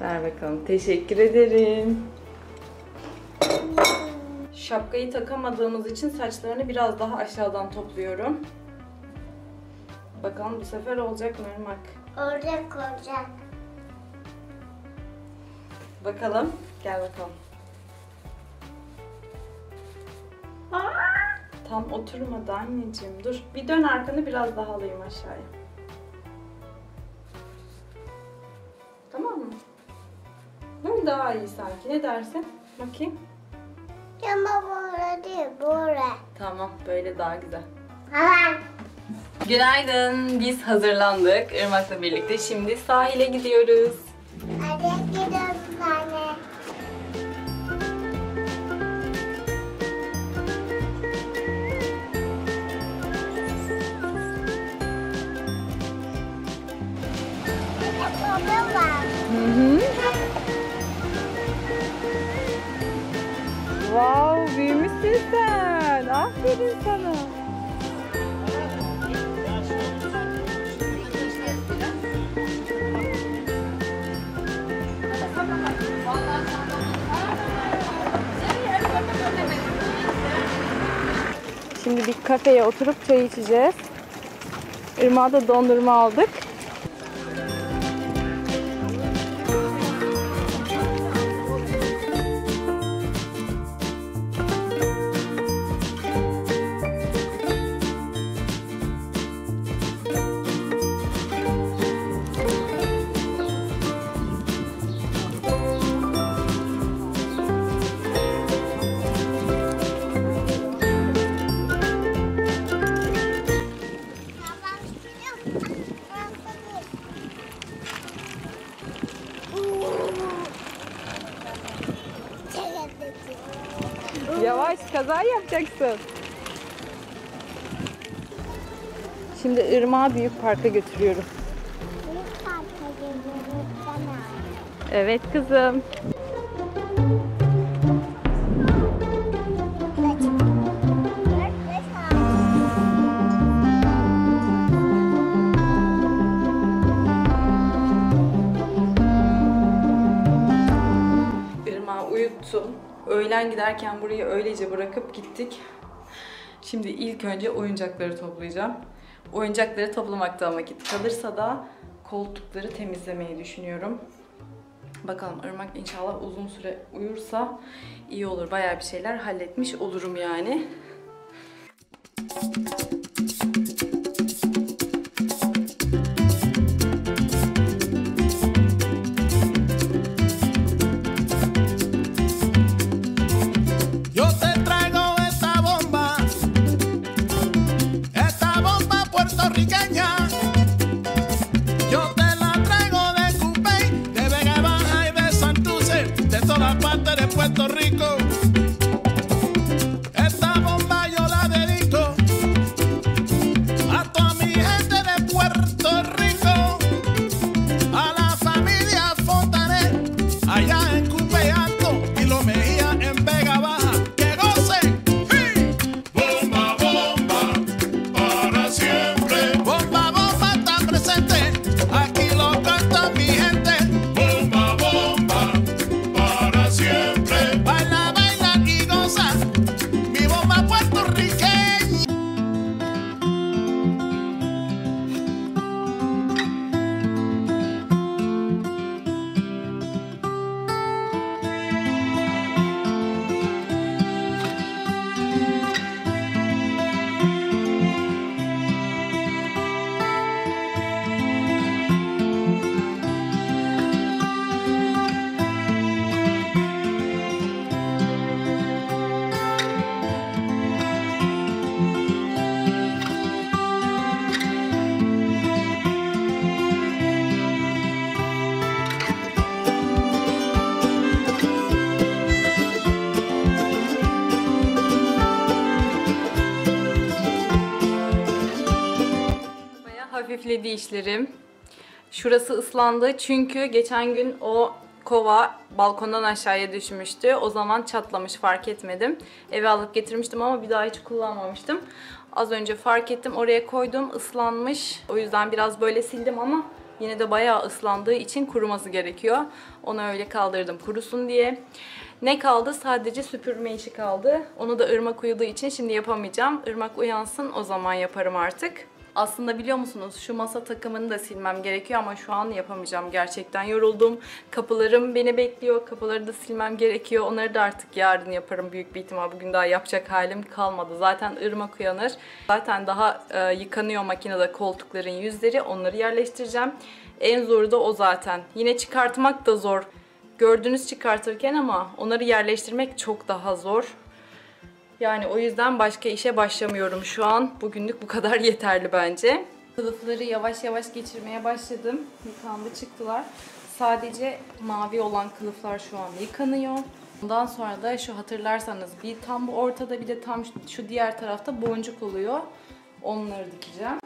Ver bakalım. Teşekkür ederim. Şapkayı takamadığımız için saçlarını biraz daha aşağıdan topluyorum. Bakalım bu sefer olacak mı Irmak? Olacak olacak. Bakalım. Gel bakalım. Tam oturmadı anneciğim. Dur. Bir dön arkanı biraz daha alayım aşağıya. Daha iyi sanki. Ne dersin? Bakayım. Ama böyle değil böyle. Tamam. Böyle daha güzel. Hemen. Günaydın. Biz hazırlandık. Irmak'la birlikte. Şimdi sahile gidiyoruz. Hadi gidelim anne. Baba. Hı hı. Wow, büyümüşsün sen. Aferin sana. Şimdi bir kafeye oturup çay içeceğiz. Irmağa da dondurma aldık. Kaza yapacaksın. Şimdi Irmak'ı büyük parka götürüyorum. Evet kızım. Irmak'ı uyuttum. Öğlen giderken burayı öylece bırakıp gittik. Şimdi ilk önce oyuncakları toplayacağım. Oyuncakları toplamaktan vakit kalırsa da koltukları temizlemeyi düşünüyorum. Bakalım Irmak inşallah uzun süre uyursa iyi olur. Bayağı bir şeyler halletmiş olurum yani. Yo African hafifledi işlerim. Şurası ıslandı çünkü geçen gün o kova balkondan aşağıya düşmüştü. O zaman çatlamış fark etmedim. Eve alıp getirmiştim ama bir daha hiç kullanmamıştım. Az önce fark ettim oraya koydum ıslanmış. O yüzden biraz böyle sildim ama Yine de bayağı ıslandığı için kuruması gerekiyor. Onu öyle kaldırdım kurusun diye. Ne kaldı? Sadece süpürme işi kaldı. Onu da ırmak uyuduğu için şimdi yapamayacağım. Irmak uyansın o zaman yaparım artık. Aslında biliyor musunuz şu masa takımını da silmem gerekiyor ama şu an yapamayacağım. Gerçekten yoruldum. Kapılarım beni bekliyor. Kapıları da silmem gerekiyor. Onları da artık yarın yaparım büyük bir ihtimal. Bugün daha yapacak halim kalmadı. Zaten ırmak uyanır. Zaten daha e, yıkanıyor makinede koltukların yüzleri. Onları yerleştireceğim. En zoru da o zaten. Yine çıkartmak da zor. Gördünüz çıkartırken ama onları yerleştirmek çok daha zor. Yani o yüzden başka işe başlamıyorum şu an. Bugünlük bu kadar yeterli bence. Kılıfları yavaş yavaş geçirmeye başladım. Yıkandı çıktılar. Sadece mavi olan kılıflar şu an yıkanıyor. Ondan sonra da şu hatırlarsanız bir tam bu ortada bir de tam şu diğer tarafta boncuk oluyor. Onları dikeceğim.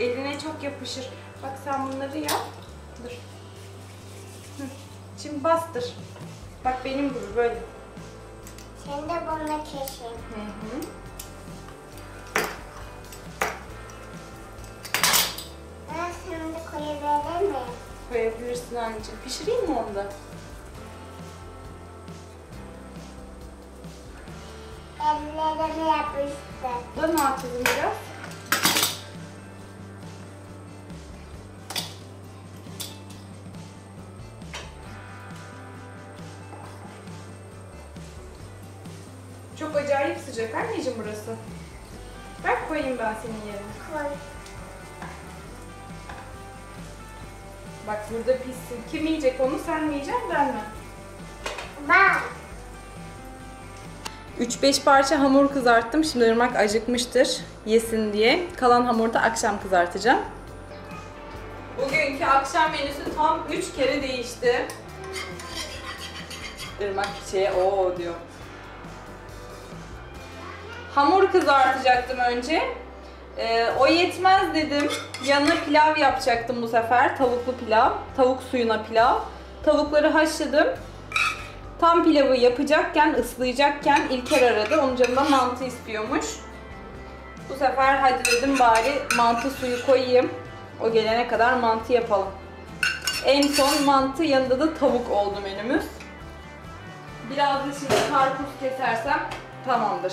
Eline çok yapışır. Bak sen bunları yap. Dur. Hı. Şimdi bastır. Bak benim gibi böyle. Sen de bunu kesin. Hı hı. Ben şimdi koyabilir miyim? Koyabilirsin anneciğim. Pişireyim mi onu da? Ellerime yapıştı. Dön kızım biraz. Çok acayip sıcak anneciğim burası. Ver koyayım ben senin yerine. Koy. Bak burada pişsin. Kim yiyecek onu? Sen mi yiyeceksin ben mi? Ben. 3-5 parça hamur kızarttım. Şimdi Irmak acıkmıştır yesin diye. Kalan hamuru da akşam kızartacağım. Bugünkü akşam menüsü tam 3 kere değişti. Irmak şeye o diyor. Hamur kızartacaktım önce. Ee, o yetmez dedim. Yanına pilav yapacaktım bu sefer. Tavuklu pilav. Tavuk suyuna pilav. Tavukları haşladım. Tam pilavı yapacakken, ıslayacakken İlker aradı. Onun canından mantı istiyormuş. Bu sefer hadi dedim bari mantı suyu koyayım. O gelene kadar mantı yapalım. En son mantı yanında da tavuk oldu menümüz. Biraz da şimdi karpuz kesersem tamamdır.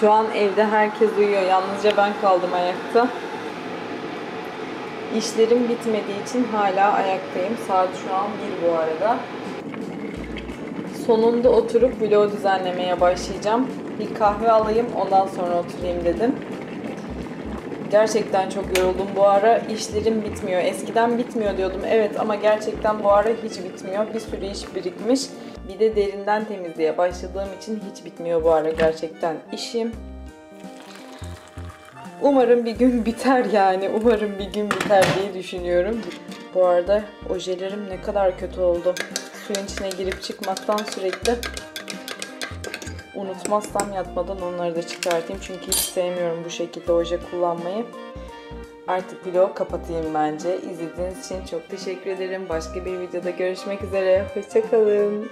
Şu an evde herkes uyuyor. Yalnızca ben kaldım ayakta. İşlerim bitmediği için hala ayaktayım. Saat şu an 1 bu arada. Sonunda oturup vlog düzenlemeye başlayacağım. Bir kahve alayım ondan sonra oturayım dedim. Gerçekten çok yoruldum bu ara. İşlerim bitmiyor. Eskiden bitmiyor diyordum. Evet ama gerçekten bu ara hiç bitmiyor. Bir sürü iş birikmiş. Bir de derinden temizliğe başladığım için hiç bitmiyor bu ara gerçekten işim. Umarım bir gün biter yani. Umarım bir gün biter diye düşünüyorum. Bu arada ojelerim ne kadar kötü oldu. Suyun içine girip çıkmaktan sürekli unutmazsam yatmadan onları da çıkartayım. Çünkü hiç sevmiyorum bu şekilde oje kullanmayı. Artık vlog kapatayım bence. İzlediğiniz için çok teşekkür ederim. Başka bir videoda görüşmek üzere. Hoşçakalın.